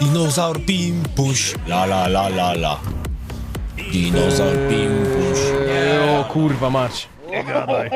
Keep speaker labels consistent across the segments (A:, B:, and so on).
A: Dinozaur Pimpuś, la la la la la. Dinozaur Pimpuś.
B: Nie, o kurwa mać. Nie gadaj.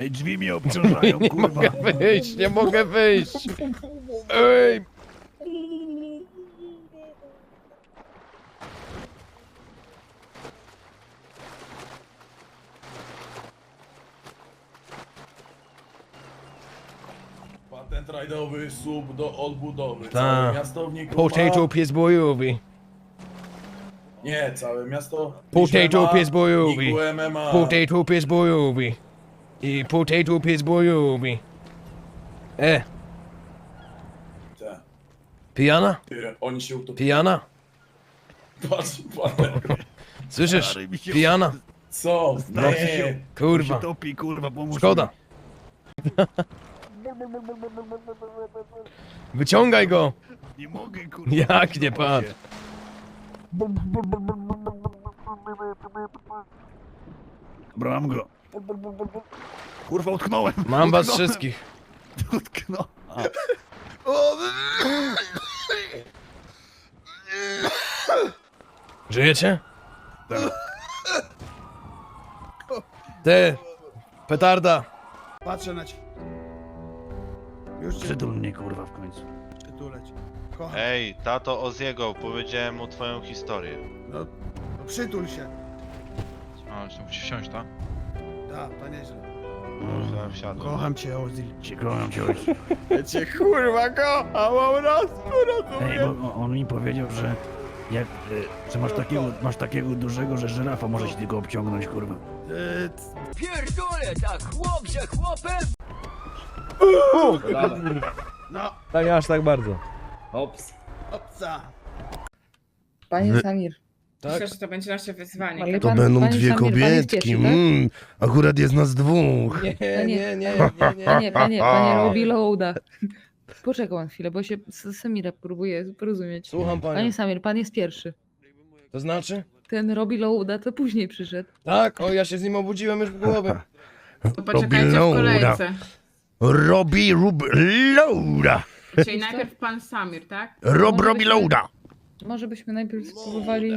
C: Ej, drzwi mnie obciążają,
B: Nie
C: kurwa.
B: mogę wyjść, nie mogę wyjść. Ej.
D: Patent rajdowy, sub do odbudowy.
B: Ta.
D: Całe miasto w niku
B: Potato
D: ma...
B: pies bojowy.
D: Nie, całe miasto...
B: Potato pies bojowy. Potato pies bojowy. I potato pies bojowy. E, pijana?
D: Ty, Oni się utopili.
B: Pijana?
D: Patrz, patent.
B: Słyszysz?
C: Stary, mi się-
B: Pijana?
D: Co?
B: No,
D: Nie.
C: się
B: Kurwa.
C: topi, kurwa, pomóż
B: Szkoda. Wyciągaj go!
C: Nie mogę, kurwa.
B: Jak nie patrz?
C: Dobra, mam go. Kurwa, utknąłem.
B: Mam was
C: Utknąłem.
B: wszystkich.
C: Utknąłem.
B: Żyjecie?
C: Tak.
B: Ty! Petarda!
E: Patrzę na ciebie. Już cię
C: Przytul mnie, kurwa, w końcu.
E: przytuleć. Kocham.
F: Ej, tato Oziego, powiedziałem mu twoją historię.
E: No, no przytul się.
G: A, jeszcze musisz wsiąść, tak?
E: Da, to nieźle.
F: Chyba wsiadłem.
E: Kocham cię, Ozzy.
C: Cię kocham cię, ojcu.
E: Ja cię kurwa kocham, mam raz,
C: Ej, bo on- on mi powiedział, że jak, e, że masz takiego, masz takiego dużego, że żyrafa może się tylko obciągnąć, kurwa.
E: No,
B: Tak, nie aż tak bardzo.
E: obca.
H: Panie Samir.
B: Tak?
H: Myślę, że to będzie nasze wyzwanie. Ale
I: To
H: pan-
I: będą
H: panie
I: dwie
H: Samir, pan jest
I: kobietki.
H: pierwszy, tak?
I: Mm, akurat jest nas dwóch.
B: Nie,
H: Panie-
B: nie, nie, nie, nie.
H: Panie, panie, panie robi loada. Poczekaj pan chwilę, bo się z Samira próbuję porozumieć.
B: Słucham panią.
H: Panie Samir, pan jest pierwszy.
B: To znaczy?
H: Ten robi loada, to później przyszedł.
B: Tak, o ja się z nim obudziłem już w głowie.
I: Robi loada. Robi rub loada.
H: Czyli najpierw pan Samir, tak?
I: Rob
H: Może
I: robi
H: byśmy-
I: loada.
H: Może byśmy najpierw spróbowali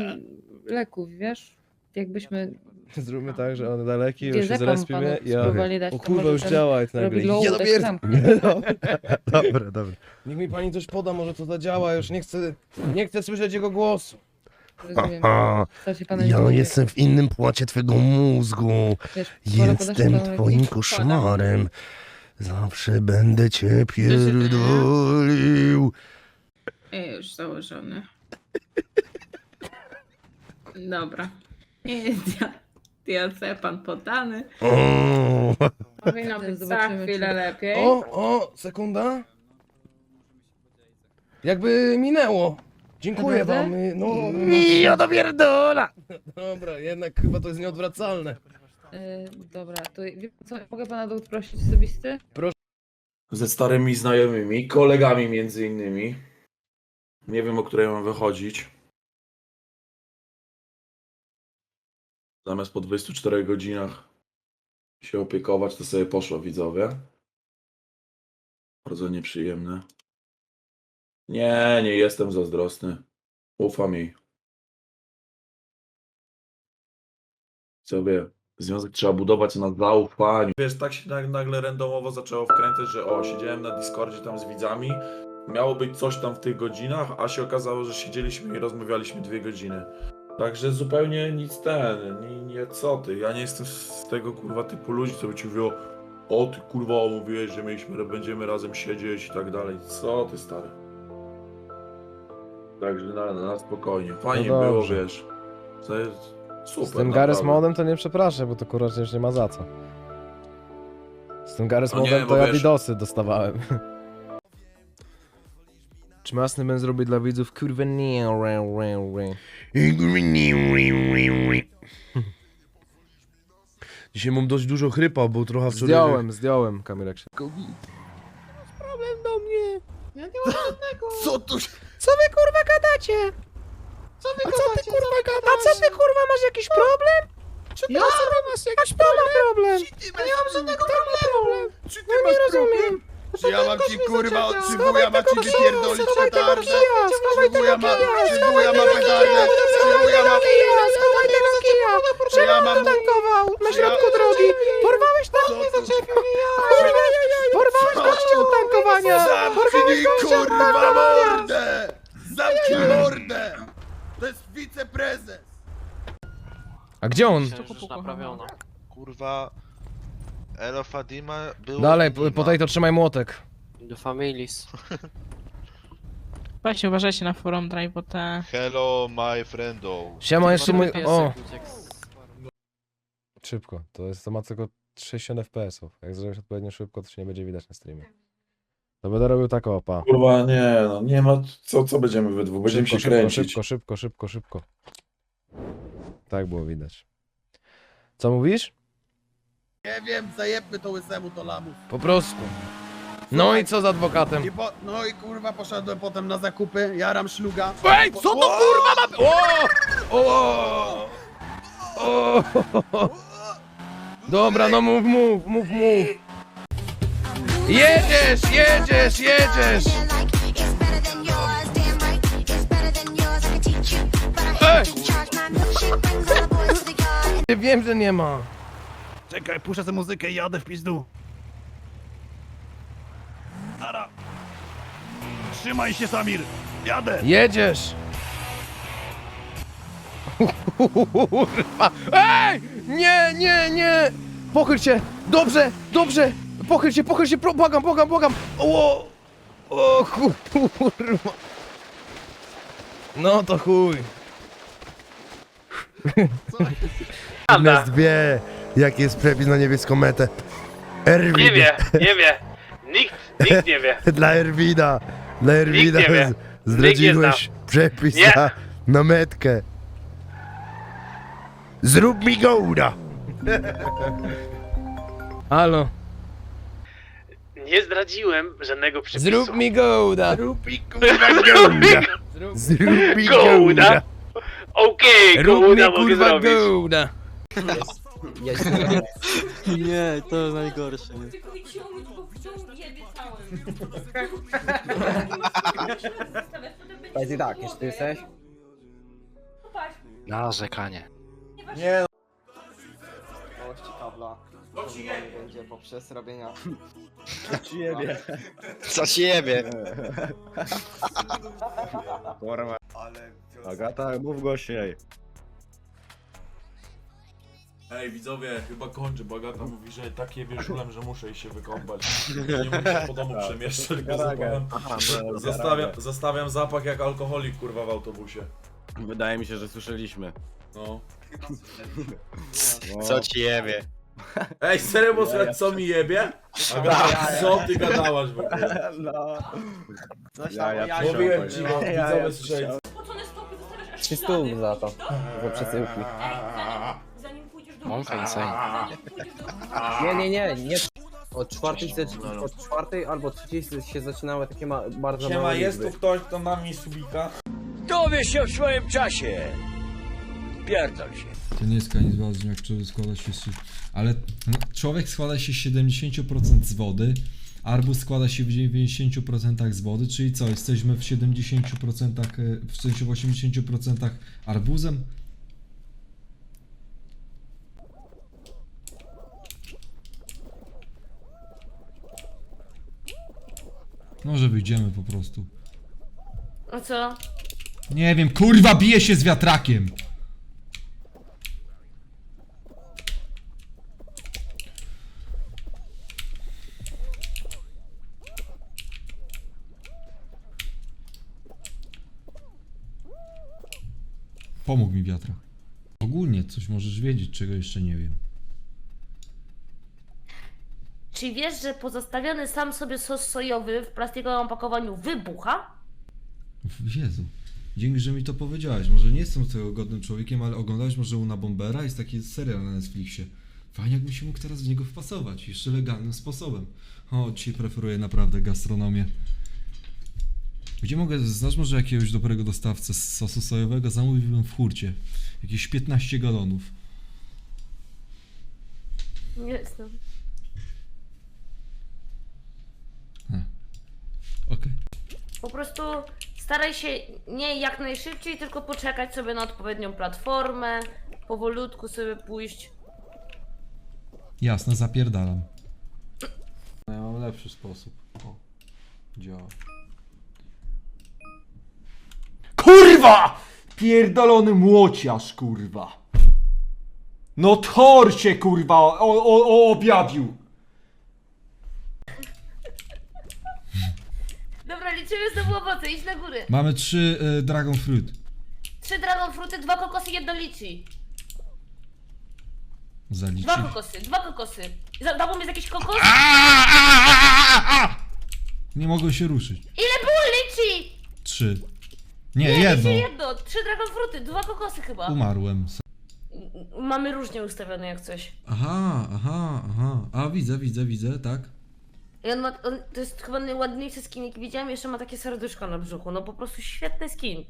H: leków, wiesz? Jakbyśmy
B: Zróbmy tak, że on daleki, już się zrespimy. Ja...
H: spróbowali dać.
B: O
H: to
B: kurwa,
H: może
B: już
H: ten
B: działa jak nagle.
H: Robi tak
B: dopiero-
H: zamknę.
I: Dobra, dobra.
B: Niech mi pani coś poda, może to zadziała, już nie chcę, nie chcę słyszeć jego głosu.
H: Rozumiem.
I: Aha,
H: Co się pana nie
I: ja jestem w innym płacie twego mózgu.
H: Wiesz, wolę podać
I: Jestem
H: panu
I: twoim koszmarem. Zawsze będę cię pierdolił.
H: Już założony. Dobra. Diazepam podany.
I: O,
H: Powinno być za chwilę lepiej.
B: O, o, sekunda. Jakby minęło. Dziękuję
H: Naprawdę?
B: wam. y, No,
I: ja do pierdola.
B: dobra, jednak chyba to jest nieodwracalne.
H: E, dobra, to wie pan co, mogę pana dowód prosić osobisty?
D: Ze starymi znajomymi, kolegami między innymi. Nie wiem, o której mam wychodzić. Zamiast po 24 godzinach się opiekować, to sobie poszło widzowie. Bardzo nieprzyjemne. Nie, nie jestem zazdrosny. Ufam jej. Sobie, związek trzeba budować na zaufaniu. Wiesz, tak się nag- nagle randomowo zaczęło wkręcać, że o, siedziałem na Discordzie tam z widzami, miało być coś tam w tych godzinach, a się okazało, że siedzieliśmy i rozmawialiśmy dwie godziny. Także zupełnie nic ten, nie, nie co ty, ja nie jestem z tego kurwa typu ludzi, co by ci mówiło o ty kurwa mówiłeś, że mieliśmy, będziemy razem siedzieć i tak dalej. Co ty stary? Także na, na spokojnie. Fajnie
B: No
D: było, wiesz. To jest super.
B: Z tym Gareth
D: naprawdę.
B: Modem to nie przepraszam, bo to kurwa już nie ma za co. Z tym Gareth
D: No nie,
B: Modem
D: bo
B: to ja
D: wiesz-
B: widosy dostawałem. Czy masny będę zrobić dla widzów? Kurwa nie, re, re, re.
I: Dzisiaj mam dość dużo chrypa, bo trochę wczoraj...
B: Zdjąłem, zdjąłem kamerek się.
I: Co tu się...
B: Co wy kurwa gadacie? Co wy A co ty kurwa gadasz? A co ty kurwa masz jakiś problem?
I: Czy ty masz masz jakiś problem? problem? Czy ty nie mam żadnego problemu. Czy ty masz rozumiem. Czy ja mam ci kurwa od czy wuja ma ci wypierdolić petardę? Czy wuja ma, czy wuja ma petardę? Czy wuja ma... Czy ja mam... Na środku drogi. Porwałeś tam, nie zaczepił mnie. Porwałeś gościa od tankowania. Zamknij kurwa mordę. Zamknij mordę. To jest wiceprezes.
B: A gdzie on?
F: Kurwa... Elo Fadima był...
B: Dalej, po, po tej to trzymaj młotek.
J: Do families.
K: Właśnie uważajcie na forum drive, bo te...
F: Hello my friendo.
B: Siema, jeszcze mój...
J: Piesek
B: O!
J: uciekł.
B: Szybko, to jest to ma tylko 60 FPS-ów. Jak zrobisz odpowiednio szybko, to się nie będzie widać na streamie. To będę robił tak opa.
D: Kurwa, nie, no nie ma co, co będziemy we dwóch, będziemy
B: Szybko,
D: się
B: szybko,
D: kręcić.
B: szybko, szybko, szybko, szybko. Tak było widać. Co mówisz?
I: Nie wiem, zajebmy to łysemu to lamus.
B: Po prostu. No i co z adwokatem?
I: I po, no i kurwa poszedłem potem na zakupy, jaram szluga.
B: Ej, co to kurwa ma... O! O! O! Dobra, no mów, mów, mów, mów. Jedziesz, jedziesz, jedziesz! Ej! Wiem, że nie ma.
C: Czekaj, puszczę tę muzykę i jadę w pizdu. Ara. Trzymaj się, Samir. Jadę.
B: Jedziesz! Kurwa! Ej! Nie, nie, nie! Pochyl się! Dobrze, dobrze! Pochyl się, pochyl się, pro- błagam, błagam, błagam! O! O kurwa! No to chuj!
I: Nas dwie, jaki jest przepis na niebieską metę. Erwin.
J: Nie wie, nie wie. Nikt, nikt nie wie.
I: Dla Erwina. Dla Erwina
J: nie wie.
I: z- zdradziłeś przepis
J: Nie.
I: na, na metkę. Zrób mi gołda.
B: Halo,
J: Nie zdradziłem żadnego przepisu.
B: zrób mi gołda!
I: Zrób mi kurwa gołda. Zrób mi
J: Gołda. Okej,
B: Rób mi
J: gołda mogę
B: kurwa
J: zrobić.
B: gołda!
J: Nie, to najgorsze.
E: Powiedz tak, jeszcze ty jesteś?
J: Narzekanie.
D: Nie,
E: Całości kabla. Będzie poprzez robienia.
J: Co ci jebie?
E: Agata, mów głośniej.
D: Ej, widzowie, chyba kończę, bo Agata mówi, że tak je wierzulem, że muszę iść się wykąpać. Nie mogę się po domu przemieszczać, bo zapałem, zostawiam, zostawiam zapach jak alkoholik, kurwa, w autobusie.
E: Wydaje mi się, że słyszeliśmy.
D: No.
J: Co ci jebie?
D: Ej, serio, bo słuchaj, co mi jebie? Agata, co ty gadałaś w ogóle?
E: No.
I: Ja, ja
D: Mówiłem ci, bo widzowie słyszeli.
E: Trzy stół za to. Za przesyłki.
J: Mąka insane.
E: Nie, nie, nie, nie. Od czwartej, zac- od czwartej albo trzeciej się zaczynały takie ma bardzo
D: Siema,
E: małe
D: jest
E: liczby.
D: tu ktoś, kto ma mi subika?
J: Dowiesz się w swoim czasie. Pierdol się.
L: To nie jest koniec ważny, jak człowiek składa się z... Ale no, człowiek składa się z 70% z wody, arbuz składa się w 90% z wody, czyli co, jesteśmy w 70%, e, w sensie w 80% arbuzem? Może wyjdziemy po prostu.
H: A co?
L: Nie wiem, kurwa bije się z wiatrakiem! Pomógł mi wiatrak. Ogólnie coś możesz wiedzieć, czego jeszcze nie wiem.
H: Czy wiesz, że pozostawiony sam sobie sos sojowy w plastikowym opakowaniu wybucha?
L: Jezu. Dzięki, że mi to powiedziałeś. Może nie jestem tego godnym człowiekiem, ale oglądałeś może Una Bombera? Jest taki serial na Netflixie. Fajnie, jakbym się mógł teraz w niego wpasować. Jeszcze legalnym sposobem. O, dzisiaj preferuję naprawdę gastronomię. Gdzie mogę, znasz może jakiegoś dobrego dostawcę sosu sojowego? Zamówiłbym w hurcie. Jakieś 15 galonów.
M: Nie jestem.
L: Okej.
M: Po prostu staraj się nie jak najszybciej, tylko poczekać sobie na odpowiednią platformę, powolutku sobie pójść.
L: Jasne, zapierdalam. No ja mam lepszy sposób. O, działa.
B: Kurwa! Pierdolony młociarz, kurwa. No Thor się, kurwa, o, o, o, objawił.
M: Dobra, liczymy znowu owoce, idź na górę.
L: Mamy trzy y, Dragon Fruit.
M: Trzy dragon fruty, dwa kokosy, jedno liczy.
L: Zaliczy.
M: Dwa kokosy, dwa kokosy. Za- Dał mi jakiś kokos?
L: Nie mogą się ruszyć.
M: Ile było liczy?
L: Trzy. Nie, jedno.
M: jedno. Trzy dragon fruty, dwa kokosy chyba.
L: Umarłem.
M: Mamy różnie ustawione jak coś.
L: Aha, aha, aha. A widzę, widzę, widzę, tak.
M: I on ma, on, to jest chyba najładniejszy skin jaki widziałem, jeszcze ma takie serduszko na brzuchu. No po prostu świetny skin.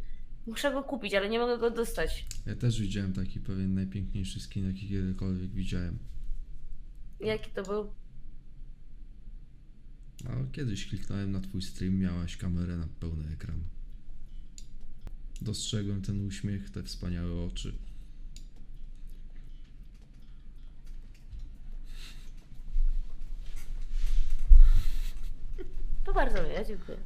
M: Muszę go kupić, ale nie mogę go dostać.
L: Ja też widziałem taki pewien najpiękniejszy skin, jaki kiedykolwiek widziałem.
M: Jaki to był?
L: No, kiedyś kliknąłem na twój stream, miałaś kamerę na pełny ekran. Dostrzegłem ten uśmiech, te wspaniałe oczy.
M: To bardzo miłe, dziękuję.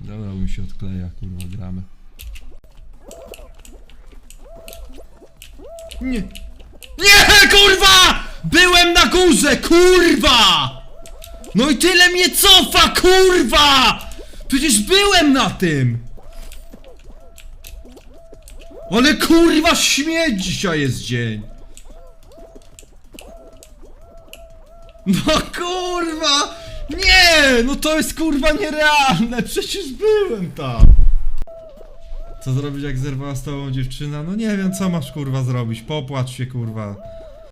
L: Dobra, mi się odkleja, kurwa, gramy. Nie! Nie, kurwa! Byłem na górze, kurwa! No i tyle mnie cofa, kurwa! Przecież byłem na tym! Ale kurwa śmieć dzisiaj jest dzień! No kurwa! Nie! No to jest kurwa nierealne! Przecież byłem tam! Co zrobić jak zerwała z tobą dziewczyna? No nie wiem co masz kurwa zrobić. Popłacz się kurwa.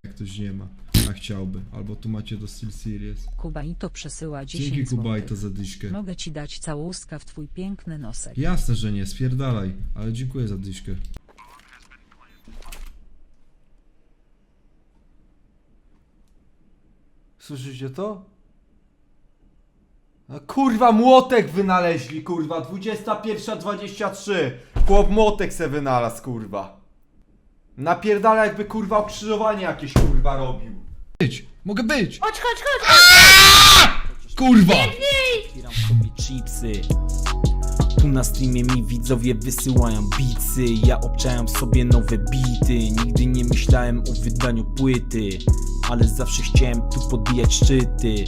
L: Jak ktoś nie ma. A chciałby. Albo tu macie do Steel Series.
N: Kubajto przesyła 10
L: Dzięki
N: złotych.
L: Kubajto za dyszkę.
N: Mogę ci dać całuska w twój piękny nosek.
L: Jasne, że nie, spierdalaj. Ale dziękuję za dyszkę.
B: Słyszycie to? No, kurwa, młotek wynaleźli, kurwa. 21.23. Chłop młotek se wynalazł, kurwa. Napierdala jakby, kurwa, okrzyżowanie jakieś, kurwa, robił.
L: Być! Mogę być!
M: Chodź, chodź, chodź!
L: Kurwa!
O: Otwieram sobie chipsy Tu na streamie mi widzowie wysyłają bicy Ja obczajam sobie nowe bity Nigdy nie myślałem o wydaniu płyty Ale zawsze chciałem tu podbijać szczyty